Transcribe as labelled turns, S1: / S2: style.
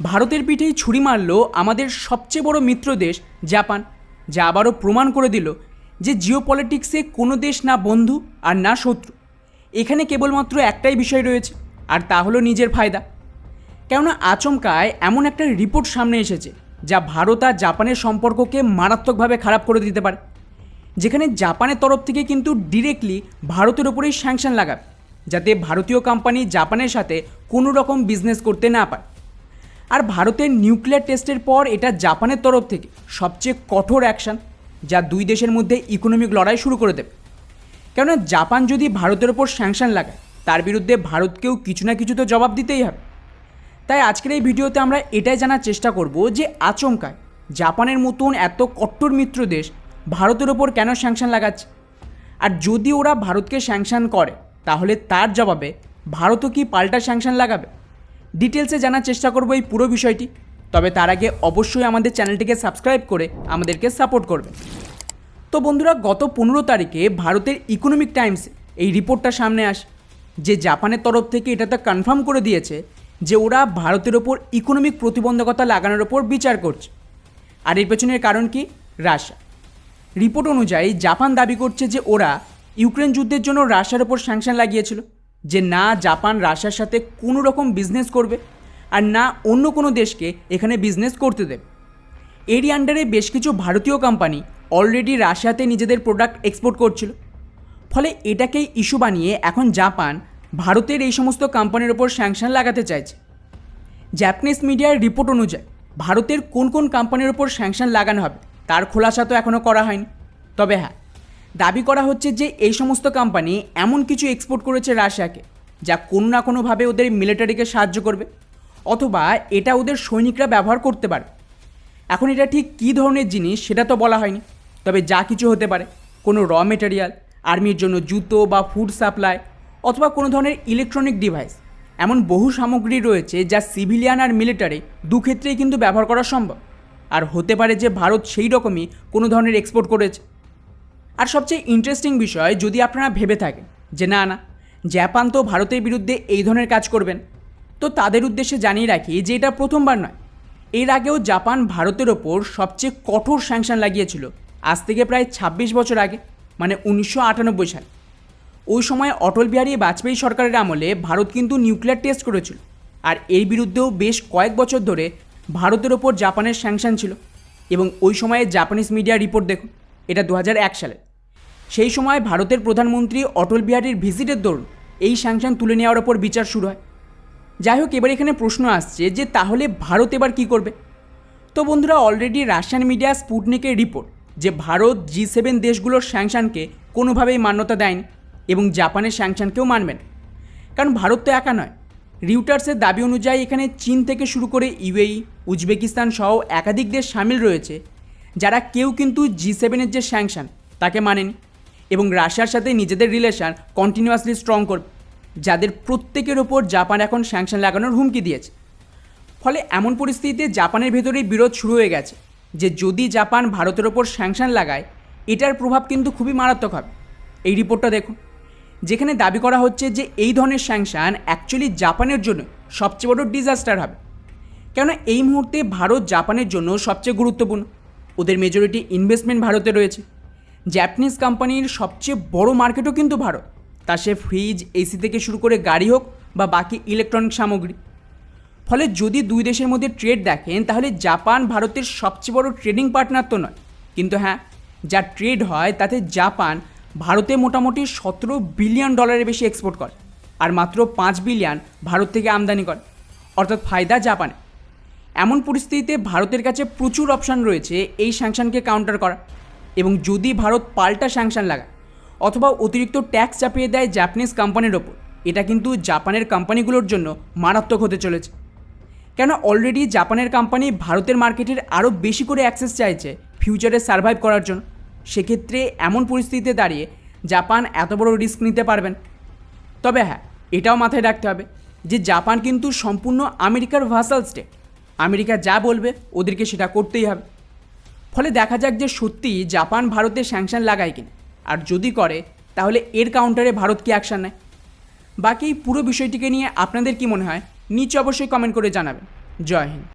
S1: ভারতের পিঠেই ছুরি মারল আমাদের সবচেয়ে বড় মিত্র দেশ, জাপান, যা আবারও প্রমাণ করে দিল যে জিও পলিটিক্সে কোনো দেশ না বন্ধু আর না শত্রু। এখানে কেবলমাত্র একটাই বিষয় রয়েছে, আর তা হলো নিজের ফায়দা। কেননা আচমকায় এমন একটা রিপোর্ট সামনে এসেছে, যা ভারত আর জাপানের সম্পর্ককে মারাত্মকভাবে খারাপ করে দিতে পারে। যেখানে জাপানের তরফ থেকে কিন্তু ডিরেক্টলি ভারতের ওপরেই স্যাংশন লাগাবে, যাতে ভারতীয় কোম্পানি জাপানের সাথে কোনো রকম বিজনেস করতে না পারে। আর ভারতের নিউক্লিয়ার টেস্টের পর এটা জাপানের তরফ থেকে সবচেয়ে কঠোর অ্যাকশন, যা দুই দেশের মধ্যে ইকোনমিক লড়াই শুরু করে দেবে। কেননা জাপান যদি ভারতের ওপর স্যাংশন লাগায়, তার বিরুদ্ধে ভারতকেও কিছু না কিছু তো জবাব দিতেই হবে। তাই আজকের এই ভিডিওতে আমরা এটাই জানার চেষ্টা করব যে আচমকায় জাপানের মতন এত কট্টর মিত্র দেশ ভারতের ওপর কেন স্যাংশন লাগাচ্ছে? আর যদি ওরা ভারতকে স্যাংশন করে, তাহলে তার জবাবে ভারতও কি পাল্টা স্যাংশন লাগাবে? ডিটেলসে জানার চেষ্টা করব এই পুরো বিষয়টি। তবে তার আগে অবশ্যই আমাদের চ্যানেলটিকে সাবস্ক্রাইব করে আমাদেরকে সাপোর্ট করবে তো বন্ধুরা, গত পনেরো তারিখে ভারতের ইকোনমিক টাইমসে এই রিপোর্টটা সামনে আসে, যে জাপানের তরফ থেকে এটা তো কনফার্ম করে দিয়েছে যে ওরা ভারতের ওপর ইকোনমিক প্রতিবন্ধকতা লাগানোর ওপর বিচার করছে। আর এর পেছনের কারণ কি? রাশিয়া। রিপোর্ট অনুযায়ী জাপান দাবি করছে যে ওরা ইউক্রেন যুদ্ধের জন্য রাশিয়ার ওপর স্যাংশন লাগিয়েছিল। যে না জাপান রাশিয়ার সাথে কোনো রকম বিজনেস করবে আর না অন্য কোনো দেশকে এখানে বিজনেস করতে দেবে। এরই আন্ডারে বেশ কিছু ভারতীয় কোম্পানি অলরেডি রাশিয়াতে নিজেদের প্রোডাক্ট এক্সপোর্ট করছিল। ফলে এটাকেই ইস্যু বানিয়ে এখন জাপান ভারতের এই সমস্ত কোম্পানির ওপর স্যাংশন লাগাতে চাইছে। জাপানিজ মিডিয়ার রিপোর্ট অনুযায়ী ভারতের কোন কোন কোম্পানির ওপর স্যাংশন লাগানো হবে, তার খোলাসা তো এখনও করা হয়নি। তবে হ্যাঁ দাবি করা হচ্ছে যে এই সমস্ত কোম্পানি এমন কিছু এক্সপোর্ট করেছে রাশিয়াকে, যা কোনো না কোনোভাবে ওদের মিলিটারিকে সাহায্য করবে, অথবা এটা ওদের সৈনিকরা ব্যবহার করতে পারে। এখন এটা ঠিক কী ধরনের জিনিস সেটা তো বলা হয়নি, তবে যা কিছু হতে পারে, কোনো র মেটেরিয়াল আর্মির জন্য জুতো বা ফুড সাপ্লাই অথবা কোনো ধরনের ইলেকট্রনিক ডিভাইস এমন বহু সামগ্রী রয়েছে যা সিভিলিয়ান আর মিলিটারি দু ক্ষেত্রেই কিন্তু ব্যবহার করা সম্ভব। আর হতে পারে যে ভারত সেই রকমই কোনো ধরনের এক্সপোর্ট করেছে। আর সবচেয়ে ইন্টারেস্টিং বিষয়, যদি আপনারা ভেবে থাকেন যে না না, জাপান তো ভারতের বিরুদ্ধে এই ধরনের কাজ করবেন, তো তাদের উদ্দেশ্যে জানিয়ে রাখি যে এটা প্রথমবার নয়। এর আগেও জাপান ভারতের ওপর সবচেয়ে কঠোর স্যাংশন লাগিয়েছিল, আজ থেকে প্রায় ২৬ বছর আগে মানে উনিশশো আটানব্বই সাল। ওই সময় অটল বিহারী বাজপেয়ী সরকারের আমলে ভারত কিন্তু নিউক্লিয়ার টেস্ট করেছিল, আর এর বিরুদ্ধেও বেশ কয়েক বছর ধরে ভারতের ওপর জাপানের স্যাংশন ছিল, এবং ওই সময়ে জাপানিজ মিডিয়া রিপোর্ট দেখুন। এটা দু সালে। সেই সময় ভারতের প্রধানমন্ত্রী অটল বিহারীর ভিজিটের দরুন এই স্যাংশন তুলে নেওয়ার ওপর বিচার শুরু হয়। যাই হোক, এবার এখানে প্রশ্ন আসছে যে তাহলে ভারত এবার কী করবে? তো বন্ধুরা অলরেডি রাশিয়ান মিডিয়া স্পুটনিকের রিপোর্ট যে ভারত জি সেভেন দেশগুলোর স্যাংশনকে কোনোভাবেই মান্যতা দেয়নি এবং জাপানের স্যাংশনকেও মানবেন কারণ ভারত তো একা নয়। রিউটার্সের দাবি অনুযায়ী এখানে চীন থেকে শুরু করে ইউএই, উজবেকিস্তান সহ একাধিক দেশ সামিল রয়েছে যারা কেউ কিন্তু জি সেভেনের যে স্যাংশন তাকে মানেনি। এবং রাশিয়ার সাথে নিজেদের রিলেশন কন্টিনিউয়াসলি স্ট্রং করবে যাদের প্রত্যেকের ওপর জাপান এখন স্যাংশন লাগানোর হুমকি দিয়েছে। ফলে এমন পরিস্থিতিতে জাপানের ভেতরেই বিরোধ শুরু হয়ে গেছে যে যদি জাপান ভারতের ওপর স্যাংশন লাগায়, এটার প্রভাব কিন্তু খুবই মারাত্মক হবে। এই রিপোর্টটা দেখুন। যেখানে দাবি করা হচ্ছে যে এই ধরনের স্যাংশন অ্যাকচুয়ালি জাপানের জন্য সবচেয়ে বড় ডিজাস্টার হবে। কেননা এই মুহূর্তে ভারত জাপানের জন্য সবচেয়ে গুরুত্বপূর্ণ। ওদের মেজরিটি ইনভেস্টমেন্ট ভারতে রয়েছে। জাপানিজ কোম্পানির সবচেয়ে বড় মার্কেটও কিন্তু ভারত। তা সে ফ্রিজ এসি থেকে শুরু করে গাড়ি হোক বা বাকি ইলেকট্রনিক সামগ্রী। ফলে যদি দুই দেশের মধ্যে ট্রেড দেখেন, তাহলে জাপান ভারতের সবচেয়ে বড় ট্রেডিং পার্টনার তো নয়। কিন্তু হ্যাঁ যা ট্রেড হয়, তাতে জাপান ভারতে মোটামুটি সতেরো বিলিয়ন ডলারের বেশি এক্সপোর্ট করে। আর মাত্র পাঁচ বিলিয়ন ভারত থেকে আমদানি করে। অর্থাৎ ফায়দা জাপানে। এমন পরিস্থিতিতে ভারতের কাছে প্রচুর অপশান রয়েছে এই স্যাংশনকে কাউন্টার করা। এবং যদি ভারত পাল্টা স্যাংশন লাগায়, অথবা অতিরিক্ত ট্যাক্স চাপিয়ে দেয় জাপানিজ কোম্পানির ওপর, এটা কিন্তু জাপানের কোম্পানিগুলোর জন্য মারাত্মক হতে চলেছে। কেন অলরেডি জাপানের কোম্পানি ভারতের মার্কেটের আরও বেশি করে অ্যাক্সেস চাইছে ফিউচারে সার্ভাইভ করার জন্য? সেক্ষেত্রে এমন পরিস্থিতিতে দাঁড়িয়ে জাপান এত বড় রিস্ক নিতে পারবেন। তবে হ্যাঁ এটাও মাথায় রাখতে হবে যে জাপান কিন্তু সম্পূর্ণ আমেরিকার ভাসাল স্টেট আমেরিকা যা বলবে ওদেরকে সেটা করতেই হবে। ফলে দেখা যাক যে সত্যি জাপান ভারতে স্যাংশন লাগায় কিনা। আর যদি করে, তাহলে এর কাউন্টারে ভারত কি অ্যাকশান নেয়? বাকি পুরো বিষয়টিকে নিয়ে আপনাদের কি মনে হয়? নিচে অবশ্যই কমেন্ট করে জানাবেন। জয় হিন্দ।